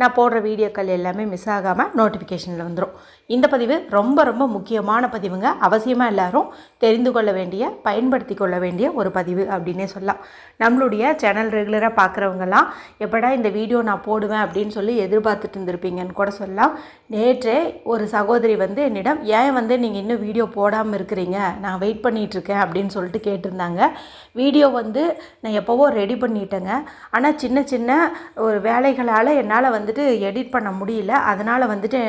நான் போடுற வீடியோக்கள் எல்லாமே மிஸ் ஆகாமல் நோட்டிஃபிகேஷனில் வந்துடும் இந்த பதிவு ரொம்ப ரொம்ப முக்கியமான பதிவுங்க. அவசியமாக எல்லோரும் தெரிந்து கொள்ள வேண்டிய பயன்படுத்தி கொள்ள வேண்டிய ஒரு பதிவு அப்படின்னே சொல்லலாம். நம்மளுடைய சேனல் ரெகுலராக பார்க்குறவங்கலாம் எப்படா இந்த வீடியோ நான் போடுவேன் அப்படின்னு சொல்லி எதிர்பார்த்துட்டு இருந்திருப்பீங்கன்னு கூட சொல்லலாம். நேற்றே ஒரு சகோதரி வந்து என்னிடம் ஏன் வந்து நீங்கள் இன்னும் வீடியோ போடாமல் இருக்கிறீங்க? நான் வெயிட் பண்ணிகிட்ருக்கேன் அப்படின்னு சொல்லிட்டு கேட்டிருந்தாங்க. வீடியோ வந்து நான் எப்போவோ ரெடி பண்ணிட்டேங்க. ஆனால் சின்ன சின்ன ஒரு வேலைகளால் என்னால் வந்து வந்துட்டு எடிட் பண்ண முடியல. அதனால் வந்துட்டு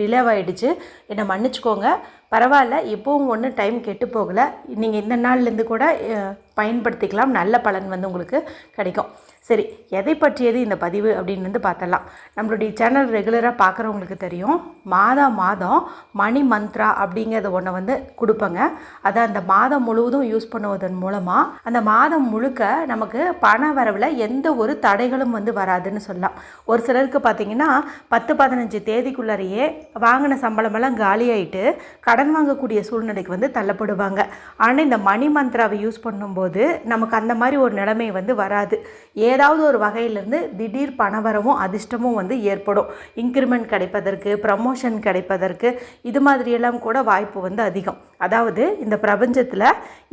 டிலே ஆகிடுச்சு என்னை மன்னிச்சுக்கோங்க. பரவாயில்ல இப்போவும் ஒன்றும் டைம் கெட்டு போகலை. நீங்கள் இந்த நாள்லேருந்து கூட பயன்படுத்திக்கலாம். நல்ல பலன் வந்து உங்களுக்கு கிடைக்கும். சரி எதை பற்றியது இந்த பதிவு அப்படின்னு வந்து பார்த்தலாம் நம்மளுடைய சேனல் ரெகுலராக பார்க்குறவங்களுக்கு தெரியும். மாதா மாதம் மணி மந்த்ரா அப்படிங்கிறத ஒன்றை வந்து கொடுப்பேங்க. அதை அந்த மாதம் முழுவதும் யூஸ் பண்ணுவதன் மூலமாக அந்த மாதம் முழுக்க நமக்கு பண வரவில் எந்த ஒரு தடைகளும் வந்து வராதுன்னு சொல்லலாம். ஒரு சிலருக்கு பார்த்தீங்கன்னா பத்து பதினஞ்சு தேதிக்குள்ளாரையே வாங்கின சம்பளமெல்லாம் காலியாயிட்டு கடன் வாங்கக்கூடிய சூழ்நிலைக்கு வந்து தள்ளப்படுவாங்க. ஆனால் இந்த மணி மந்த்ராவை யூஸ் பண்ணும்போது நமக்கு அந்த மாதிரி ஒரு நிலைமை வந்து வராது. ஏதாவது ஒரு வகையிலேருந்து திடீர் பணவரவும் அதிர்ஷ்டமும் வந்து ஏற்படும். இன்க்ரிமெண்ட் கிடைப்பதற்கு ப்ரமோஷன் கிடைப்பதற்கு இது மாதிரியெல்லாம் கூட வாய்ப்பு வந்து அதிகம். அதாவது இந்த பிரபஞ்சத்தில்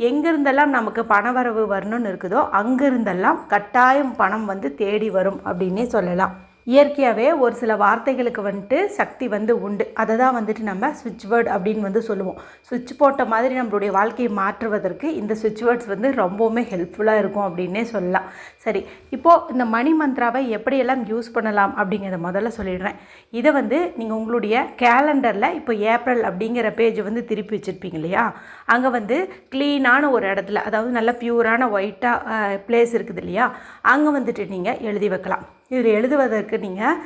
எங்கிருந்தெல்லாம் நமக்கு பணவரவு வரணும்னு இருக்குதோ அங்கிருந்தெல்லாம் கட்டாயம் பணம் வந்து தேடி வரும் அப்படின்னே சொல்லலாம். இயற்கையாகவே ஒரு சில வார்த்தைகளுக்கு வந்துட்டு சக்தி வந்து உண்டு. அதை தான் வந்துட்டு நம்ம சுவிட்ச் வேர்டு அப்படின்னு வந்து சொல்லுவோம். சுவிட்ச் போட்ட மாதிரி நம்மளுடைய வாழ்க்கையை மாற்றுவதற்கு இந்த சுவிட்ச் வேர்ட்ஸ் வந்து ரொம்பவுமே ஹெல்ப்ஃபுல்லாக இருக்கும் அப்படின்னே சொல்லலாம். சரி இப்போது இந்த மணி மந்த்ராவை எப்படியெல்லாம் யூஸ் பண்ணலாம் அப்படிங்கிறத முதல்ல சொல்லிடுறேன். இதை வந்து நீங்கள் உங்களுடைய கேலண்டரில் இப்போ ஏப்ரல் அப்படிங்கிற பேஜ் வந்து திருப்பி வச்சுருப்பீங்க இல்லையா? அங்கே வந்து க்ளீனான ஒரு இடத்துல அதாவது நல்ல ப்யூரான ஒயிட்டாக பிளேஸ் இருக்குது இல்லையா? அங்கே வந்துட்டு நீங்கள் எழுதி வைக்கலாம். இதில் எழுதுவதற்கு நீங்கள்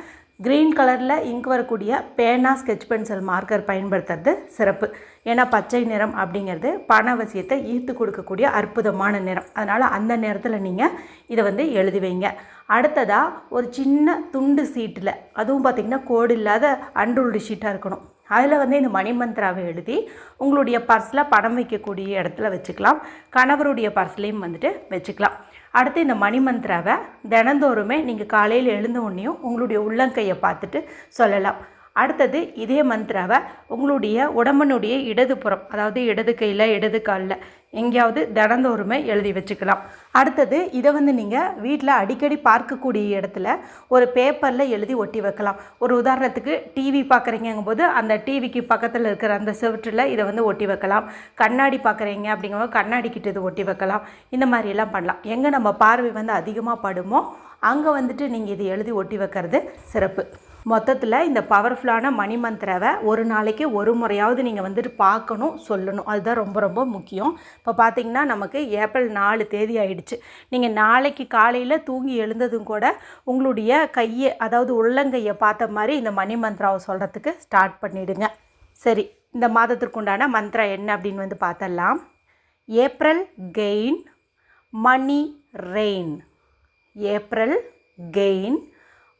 க்ரீன் கலரில் இங்க் வரக்கூடிய பேனா ஸ்கெட்ச் பென்சில் மார்க்கர் பயன்படுத்துறது சிறப்பு. ஏன்னா பச்சை நிறம் அப்படிங்கிறது பண அவசியத்தை ஈர்த்து கொடுக்கக்கூடிய அற்புதமான நிறம். அதனால் அந்த நேரத்தில் நீங்கள் இதை வந்து எழுதி வைங்க. அடுத்ததாக ஒரு சின்ன துண்டு சீட்டில் அதுவும் பார்த்திங்கன்னா கோடு இல்லாத அன்ரூல்டு ஷீட்டாக இருக்கணும். அதில் வந்து இந்த மணிமந்திராவை எழுதி உங்களுடைய பர்ஸில் பணம் வைக்கக்கூடிய இடத்துல வச்சுக்கலாம். கணவருடைய பர்ஸ்லேயும் வந்துட்டு வச்சுக்கலாம். அடுத்து இந்த மணி மந்திராவை தினந்தோறுமே நீங்கள் காலையில் எழுந்த உடனேயும் உங்களுடைய உள்ளங்கையை பார்த்துட்டு சொல்லலாம். அடுத்தது இதே மந்த்ராவை உங்களுடைய உடம்பனுடைய இடதுபுறம் அதாவது இடது கையில் இடது காலில் எங்கேயாவது தினந்தோறுமே எழுதி வச்சுக்கலாம். அடுத்தது இதை வந்து நீங்கள் வீட்டில் அடிக்கடி பார்க்கக்கூடிய இடத்துல ஒரு பேப்பரில் எழுதி ஒட்டி வைக்கலாம். ஒரு உதாரணத்துக்கு டிவி பார்க்குறீங்கும் போது அந்த டிவிக்கு பக்கத்தில் இருக்கிற அந்த செவற்றில் இதை வந்து ஒட்டி வைக்கலாம். கண்ணாடி பார்க்குறீங்க அப்படிங்கும்போது கண்ணாடி கிட்ட இது ஒட்டி வைக்கலாம். இந்த மாதிரிலாம் பண்ணலாம். எங்கே நம்ம பார்வை வந்து அதிகமாக படுமோ அங்கே வந்துட்டு நீங்கள் இது எழுதி ஒட்டி வைக்கிறது சிறப்பு. மொத்தத்தில் இந்த பவர்ஃபுல்லான மணி மந்திராவை ஒரு நாளைக்கு ஒரு முறையாவது நீங்கள் வந்துட்டு பார்க்கணும் சொல்லணும். அதுதான் ரொம்ப ரொம்ப முக்கியம். இப்போ பார்த்தீங்கன்னா நமக்கு ஏப்ரல் நாலு தேதி ஆயிடுச்சு. நீங்கள் நாளைக்கு காலையில் தூங்கி எழுந்ததும் கூட உங்களுடைய கையை அதாவது உள்ளங்கையை பார்த்த மாதிரி இந்த மணி மந்த்ராவை சொல்கிறதுக்கு ஸ்டார்ட் பண்ணிவிடுங்க சரி இந்த மாதத்திற்குண்டான மந்த்ரா என்ன அப்படின்னு வந்து பார்த்தலாம் April gain money rain April gain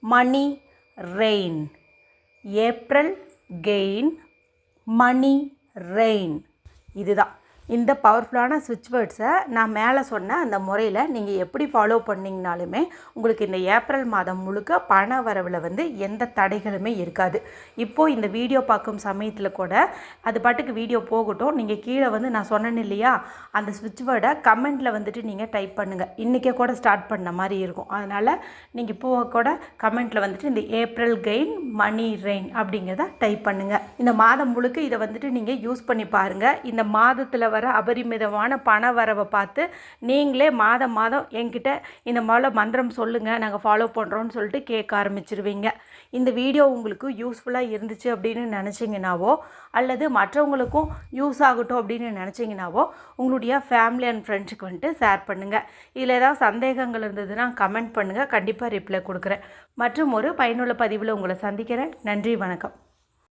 money rain April gain money rain இதுதான். இந்த பவர்ஃபுல்லான சுவிட்ச் வேர்ட்ஸை நான் மேலே சொன்ன அந்த முறையில் நீங்கள் எப்படி ஃபாலோ பண்ணிங்கனாலுமே உங்களுக்கு இந்த ஏப்ரல் மாதம் முழுக்க பண வரவில் வந்து எந்த தடைகளுமே இருக்காது. இப்போது இந்த வீடியோ பார்க்கும் சமயத்தில் கூட அது பாட்டுக்கு வீடியோ போகட்டும். நீங்கள் கீழே வந்து நான் சொன்னேன் இல்லையா? அந்த சுவிட்ச் வேர்டை கமெண்ட்டில் வந்துட்டு நீங்கள் டைப் பண்ணுங்கள் இன்றைக்கே கூட ஸ்டார்ட் பண்ண மாதிரி இருக்கும். அதனால் நீங்கள் இப்போ கூட கமெண்ட்டில் வந்துட்டு இந்த ஏப்ரல் கெயின் மணி ரெயின் அப்படிங்கிறத டைப் பண்ணுங்கள் இந்த மாதம் முழுக்க இதை வந்துட்டு நீங்கள் யூஸ் பண்ணி பாருங்கள் இந்த மாதத்தில் வர அபரிமிதமான பண வரவை பார்த்து நீங்களே மாதம் மாதம் என்கிட்ட இந்த மாதிரி மந்திரம் சொல்லுங்கள் நாங்கள் ஃபாலோ பண்ணுறோன்னு சொல்லிட்டு கேட்க ஆரம்பிச்சிருவீங்க. இந்த வீடியோ உங்களுக்கு யூஸ்ஃபுல்லாக இருந்துச்சு அப்படின்னு நினச்சிங்கனாவோ அல்லது மற்றவங்களுக்கும் யூஸ் ஆகட்டும் அப்படின்னு நினச்சிங்கனாவோ உங்களுடைய ஃபேமிலி அண்ட் ஃப்ரெண்ட்ஸுக்கு வந்துட்டு ஷேர் பண்ணுங்கள் இதில் ஏதாவது சந்தேகங்கள் இருந்ததுன்னா கமெண்ட் பண்ணுங்கள் கண்டிப்பாக ரிப்ளை கொடுக்குறேன். மற்றும் ஒரு பயனுள்ள பதிவில் உங்களை சந்திக்கிறேன். நன்றி வணக்கம்.